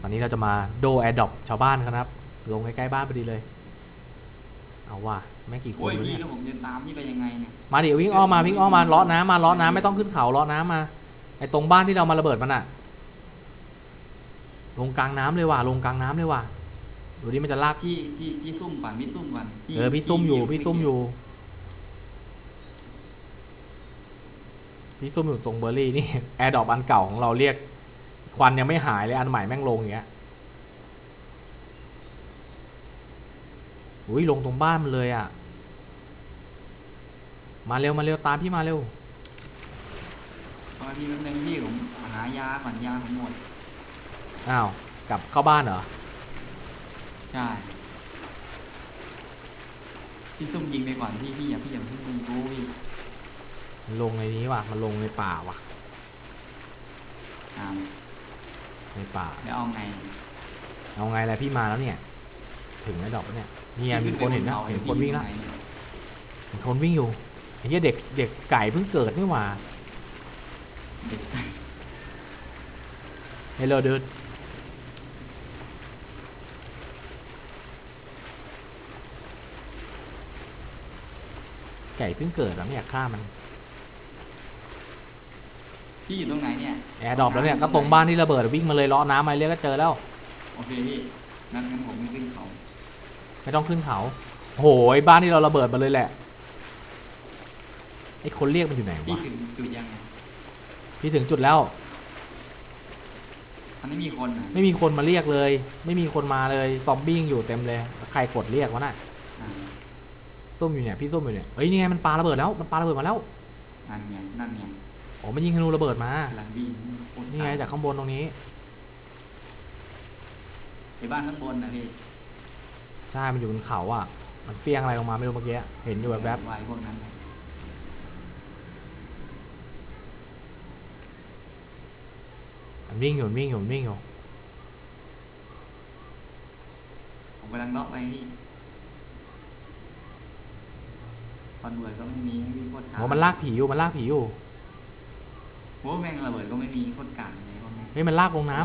ตอนนี้เราจะมาโดแอร์ดอปชาวบ้านกันนะครับ ลงใกล้ๆบ้านพอดีเลย เอาว่ะแม่งกี่คโอ้นยวะพี่เนี่ย แล้วผมจะตามพี่ไปยังไงเนี่ย มาดิวิ่งอ้อมมาวิ่งอ้อมมาเลาะน้ำมาเลาะน้ำไม่ต้องขึ้นเขาเลาะน้ำมาไอ้ตรงบ้านที่เรามาระเบิดมันอะลงกลางน้ำเลยว่ะลงกลางน้ำเลยว่ะดูดิมันจะลากพี่พี่พี่ซุ่มก่อนพี่ซุ่มก่อนเออพี่ซุ่มอยู่พี่ซุ่มอยู่พี่ซุ่มอยู่ตรงเบอร์รี่นี่ แอร์ดรอปอันเก่าของเราเรียก ควันยังไม่หายเลยอันใหม่แม่งลงอย่างเงี้ยอุ้ยลงตรงบ้านมันเลยอะ มาเร็วมาเร็วตามพี่มาเร็วตอนพี่แป๊บนึงพี่ผมหายาก่อนยาผมหมด อ้าวกลับเข้าบ้านเหรอใช่พี่ซุ่มยิงไปก่อนพี่พี่อย่าพี่อย่าเพิ่งยิงกูพี่มันลงในนี้ว่ะมันลงในป่าว่ะ อ่า ในป่าเดี๋ยวเอาไง เอาไงล่ะพี่มาแล้วเนี่ย ถึงไอ้ดอกแล้วเนี่ยเนี่ยมีคนเห็นนะเห็นคนวิ่งแล้วเห็นคนวิ่งอยู่ไอ้เหี้ยเด็กเด็กไก่เพิ่งเกิดนี่หว่าเด็กเฮลโลดูดไก่เพิ่งเกิดแล้วไม่อยากฆ่ามัน พี่อยู่ตรงไหนเนี่ยแอร์ดรอปแล้วเนี่ยก็ตรงบ้านที่ระเบิดวิ่งมาเลยเลาะน้ำมาเรียกก็เจอแล้ว โอเคพี่งั้นงั้นผมไม่ขึ้นเขาไม่ต้องขึ้นเขาโหยบ้านที่เราระเบิดมาเลยแหละไอ้คนเรียกมันอยู่ไหนพี่วะถึงจุดยังไงพี่ถึงจุดแล้ว มันไม่มีคนอะไม่มีคนมาเรียกเลย ไม่มีคนมาเลยซอมบี้ยังอยู่เต็มเลยใครกดเรียกวะน่ะอ่าส้มอยู่เนี่ยพี่ส้มอยู่เนี่ยเอ้ยนี่ไงมันปาระเบิดแล้วมันปาระเบิดมาแล้วนั่นไงนั่นไง อ๋อมันยิงธนูระเบิดมากำลังวิ่งโคตรนี่ไงจากข้างบนตรงนี้ไปบ้านข้างบนนะพี่ใช่มันอยู่บนเขาอะ มันเฟี้ยงอะไรลงมาไม่รู้เมื่อกี้เห็นอยู่แบบแบบวายพวกนั้นเลยๆมันวิ่งอยู่มันวิ่งอยู่มันวิ่งอยู่ผมกำลังล็อกไปพี่คอนเวิร์ตก็ไม่มีให้พี่โคตรช้าโอ้มันลากผีอยู่มันลากผีอยู่ โอ้แม่งระเบิดก็ไม่มีโคตรกลางเลยพวกนี้เฮ้ยมันลากลงน้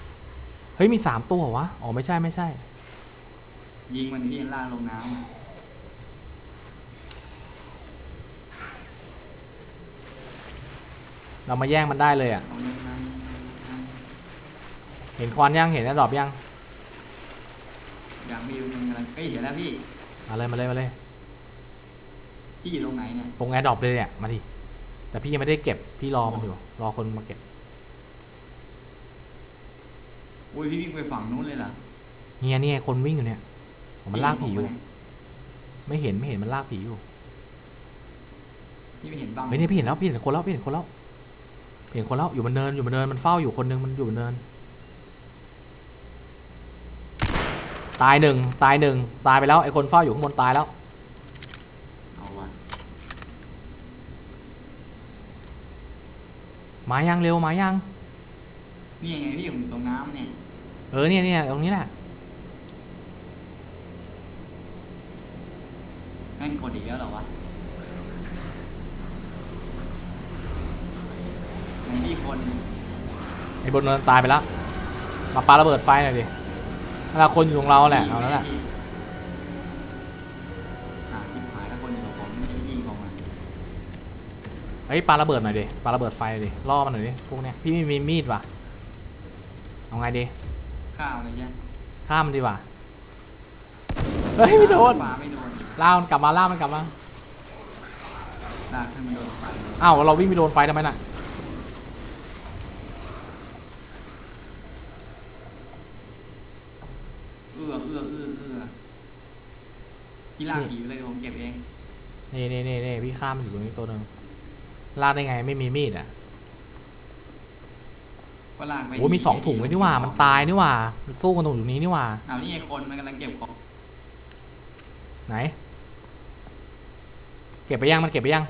ำเฮ้ยมีสามตัวเหรอวะอ๋อไม่ใช่ไม่ใช่ ยิงมันที่ล่างลงน้ำอะเรามาแย่งมันได้เลยอะ เอาเล่นน้ำเห็นควันยังเห็นแอดรอปยังอย่างวิวมันกำลังเฮ้ยเห็นแล้วพี่ มาเลยมาเลยมาเลย พี่อยู่ตรงไหนเนี่ย ตรงแอดรอปเลยเนี่ยมาดิ แต่พี่ยังไม่ได้เก็บ พี่รอมันอยู่ รอคนมาเก็บ อุ้ยพี่วิ่งไปฝั่งนู้นเลยเหรอเนี่ยเนี่ยคนวิ่งอยู่เนี่ยอ๋อมันลากผีอยู่พี่ไม่เห็นไม่เห็นมันลากผีอยู่ไม่เห็นบ้างเฮ้ยเนี่ยพี่เห็นแล้วพี่เห็นคนแล้วพี่เห็นคนแล้วเห็นคนแล้วอยู่บนเนินอยู่บนเนินมันเฝ้าอยู่คนหนึงมันอยู่บนเนิน ตายหนึ่งตายหนึ่งตายไปแล้วไอ้คนเฝ้าอยู่ข้างบนตายแล้ว เอาว่ะ มายังเร็วมายัง นี่ยังไงพี่ผมอยู่ตรงน้ำเนี่ยเออเนี่ยเนี่ยตรงนี้แหละงั้นกดอีกแล้วเหรอวะไหนพี่คนเนี่ยไอ้บนเนินตายไปแล้ว มาปาระเบิดไฟหน่อยดิถ้าคนอยู่ตรงเราแหละเอาแล้วแหละ พี่ เฮ้ยปาระเบิดหน่อยดิปาระเบิดไฟหน่อยดิล่อมันหน่อยดิพวกเนี้ยพี่ไม่มีมีดว่ะเอาไงดีข้าวอะไรเงี้ยฆ่ามันดีกว่าเฮ้ยไม่โดนปลาไม่โดนล่ามันกลับมาล่ามันกลับมาลากขึ้นโดนไฟอ้าวเราวิ่งไปโดนไฟทำไมน่ะเอื้อเอื้อเอื้อเอื้อพี่ลากผีไปเลยผมเก็บเองนี่นี่นี่นี่พี่ข้ามมันอยู่ตรงนี้ตัวหนึ่ง ล่าได้ไงไม่มีมีดอะก็ลากไปโอ้มีสองถุงเลยนี่หว่า มันตายนี่หว่ามันสู้กันตรงอยู่นี้นี่หว่า อ้าวนี่ไงคนมันกำลังเก็บของไหน เก็บไปยังมันเก็บไปยัง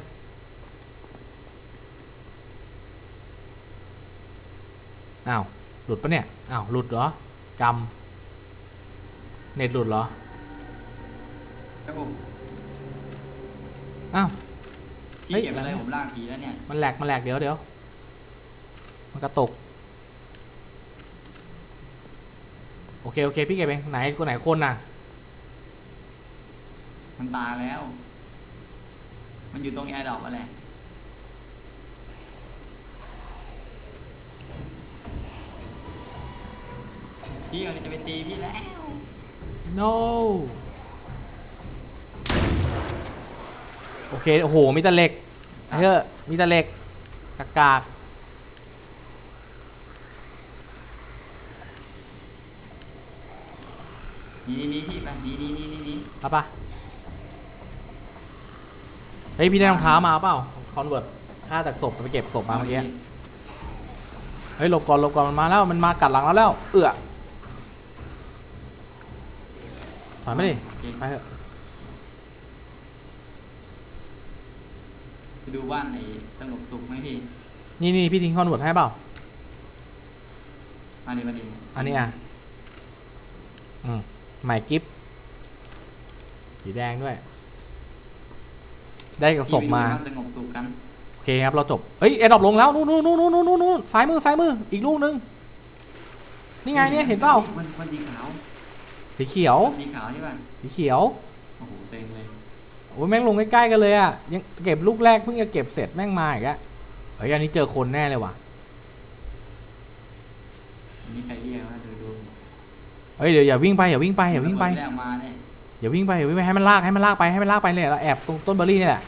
อ้าว หลุดปะเนี่ย อ้าว หลุดเหรอกำเน็ตหลุดเหรอ ครับผม อ้าว พี่เฮ้ยเก็บอะไรผมลากผีแล้วเนี่ยมันแหลกมันแหลกเดี๋ยวเดี๋ยวมันกระตุกโอเคโอเค พี่เก็บเองไหนคนไหนคนน่ะ มันตายแล้ว มันอยู่ตรงแอร์ดรอปอะไรพี่มันจะไปตีพี่แล้ว no โอเค โอ้โห มีแต่เหล็กเฮ้ยมีแต่เหล็กกากากนี่นี่พี่ไปนี่นี่นี่นี่นี่เอาปะเฮ้ย พี่ได้รองเท้ามาเปล่า คอนเวิร์ตค่าจากศพไปเก็บศพมาเมื่อกี้ เฮ้ยหลบก่อนหลบก่อน มันมาแล้ว มันมากัดหลังเราแล้ว เอื้อถอยไม่ดิโอเคไปเถอะ ไปดูบ้านในสงบสุขไหมพี่นี่นี่พี่ทิ้งคอนเวิร์ตให้เปล่ามาดิมาดิอันนี้อะ อืมใหม่กิฟต์สีแดงด้วย ได้กับศพมา พี่ไปดูบ้นสงบสุขกันโอเคครับ เราจบเฮ้ยแอร์ดรอปลงแล้ว นู่นนู่นนู่นนู่นนู่นนู่นซ้ายมือซ้ายมือ อีกลูกนึง นี่ไงเนี่ยเห็นเปล่า มันมันสีขาว สีเขียวสีขาวใช่ป่ะ สีเขียว โอ้โหเต็งเลย โอ้ยแม่งลงใกล้ๆกันเลยอะยังเก็บลูกแรกเพิ่งจะเก็บเสร็จแม่งมาอีกอะเฮ้ยอันนี้เจอคนแน่เลยว่ะอันนี้ใครเรียกว่าดูดูเฮ้ยเดี๋ยวอย่าวิ่งไปอย่าวิ่งไปอย่าวิ่งไปแรกมาเนี่ยอย่าวิ่งไปอย่าวิ่งไปให้มันลากให้มันลากไปให้มันลากไปเลยเราแอบตรงต้นเบอร์รี่นี่แหละ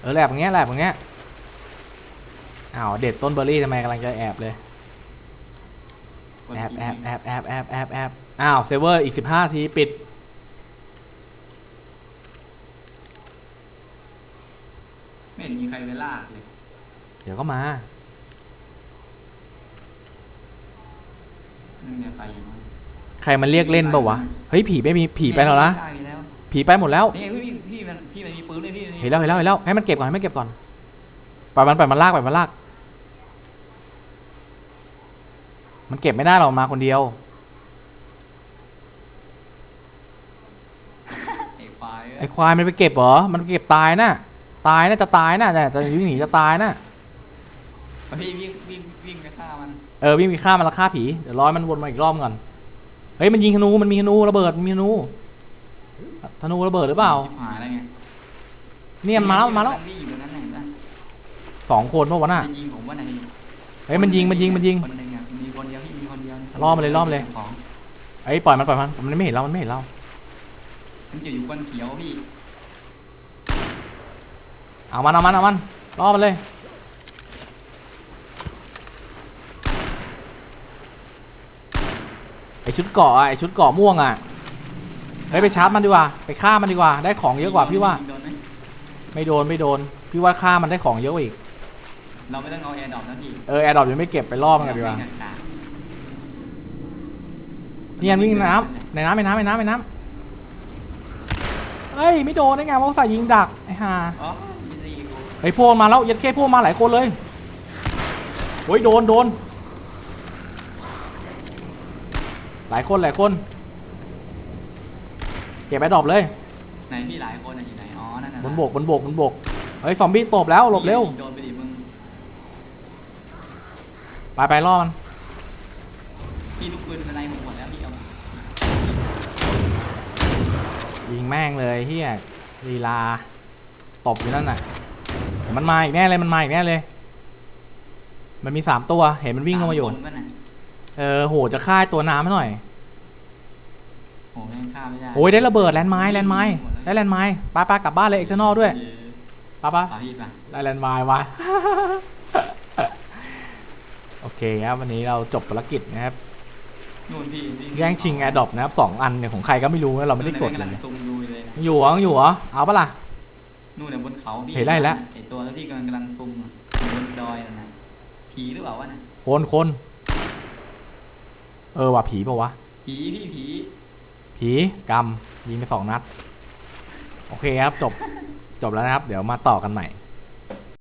เออแหลบอย่างเงี้ยแหลบอย่างเงี้ยอ้าวเด็ดต้นเบอร์รี่ทำไมกำลังจะแอบเลยกดแอบอีกแอบแอบแอบแอบแอบแอบอ้าวเซร์ฟเวอร์อีกสิบห้าทีปิด ไม่เห็นมีใครไปลากเลย เดี๋ยวก็มานั่นไงไปอยู่มั้งใครมันเรียกเล่นเปล่าวะ เฮ้ยผีไม่มีผีไปแล้วนะได้ไปแล้วผีไปหมดแล้ว นี่พี่พี่พี่มันพี่มันมีปืนเลยพี่เห็นแล้วเห็นแล้วเห็นแล้วให้มันเก็บก่อนให้มันเก็บก่อนปล่อยมันปล่อยมันลากปล่อยมันลาก มันเก็บไม่ได้หรอกมาคนเดียว ไอ้ควายไอ้ควายมันไปเก็บเหรอ มันไปเก็บตายน่ะ ตายน่ะจะตายน่ะจะจะวิ่งหนีจะตายน่ะ พี่วิ่งวิ่งวิ่งไปฆ่ามันเออวิ่งไปฆ่ามันแล้วฆ่าผีเดี๋ยวรอให้มันวนมาอีกรอบก่อนเฮ้ยมันยิงธนูมันมีธนูระเบิดมันมีธนูธนูระเบิดหรือเปล่าชิบหายอะไรเงี้ยเนี่ยมันมาแล้วมันมาแล้ววิ่งอยู่ตรงนั้นน่ะเห็นปะสองคนเพราะวะน่ะจะยิงผมว่าไหนเฮ้ยมันยิงมันยิงมันยิง คนหนึ่งอะมีคนเดียวพี่มีคนเดียวล่อมาเลยล่อมาเลย ของเอ้ยปล่อยมันปล่อยมันมันไม่เห็นเรามันไม่เห็นเรามันจะอยู่คนเขียวพี่เอามันเอามันเอามันล่อมันเลย ไอ ชุดเกาะอะไอชุดเกาะม่วงอะเฮ้ยไปชาร์จมันดีกว่าไปฆ่ามันดีกว่าได้ของเยอะกว่าพี่ว่า โดนไหมไม่โดนไม่โดน พี่ว่าฆ่ามันได้ของเยอะกว่าอีกเราไม่ต้องเอาแอร์ดรอปนะพี่เออแอร์ดรอปยังไม่เก็บไปล่อมันกันดีกว่าวิ่งกลางเนี่ยวิ่งในน้ำในน้ำในน้ำในน้ำในน้ำเฮ้ยไม่โดนได้ไงว่าใส่ยิงดักไอ้ห่า อ๋อมีสี่กูไอ้พวกมาแล้วยัดแค่พวกมาหลายคนเลยโอ้ยโดนโดน หลายคนหลายคน เก็บแอร์ดรอปเลย ไหนพี่หลายคนอะอยู่ไหนอ๋อนั่นน่ะบนบกบนบกบนบก เฮ้ยซอมบี้ตบแล้วหลบเร็ว โดนไปดิมึงไปไปล่อมัน พี่ลูกปืนเป็นไรผมหมดแล้วพี่เอายิงแม่งเลยเฮียลีลา ตบอยู่นั่นน่ะเดี๋ยวมันมาอีกแน่เลยมันมาอีกแน่เลย มันมีสามตัว เห็นมันวิ่งลงมาอยู่ สคนปะน่ะ เออโหจะฆ่าตัวน้ำให้หน่อย โหแม่งฆ่าไม่ได้โอ้ยได้ระเบิดแลนด์ไม้แลนด์ไม้ได้แลนด์ไม้ไปไปกลับบ้านเลยเอ็กเทอร์นอลด้วยเออไปไปเอาพี่ไปได้แลนด์ไม้วะ โอเคครับวันนี้เราจบภารกิจนะครับ นู่นพี่วิ่แย่งชิงแอร์ดรอปนะครับสองอันเนี่ยของใครก็ไม่รู้นะเราไม่ได้กดนู่นเลน่ะยกำลังซุ่มดูเลยนะอยู่เหรออยู่เหรอเอาปะล่ะ นู่นน่ะบนเขาพี่เห็นได้แล้ว ไอตัวที่กำลังกำลังซุ่มอะอยู่บนดอยนั่นน่ะผีหรือเปล่าวะน่ะคนคน เออว่ะผีปะวะ ผีพี่ผีผีกรรมยิงไปสองนัด โอเคครับ จบ จบแล้วนะครับ เดี๋ยวมาต่อกันใหม่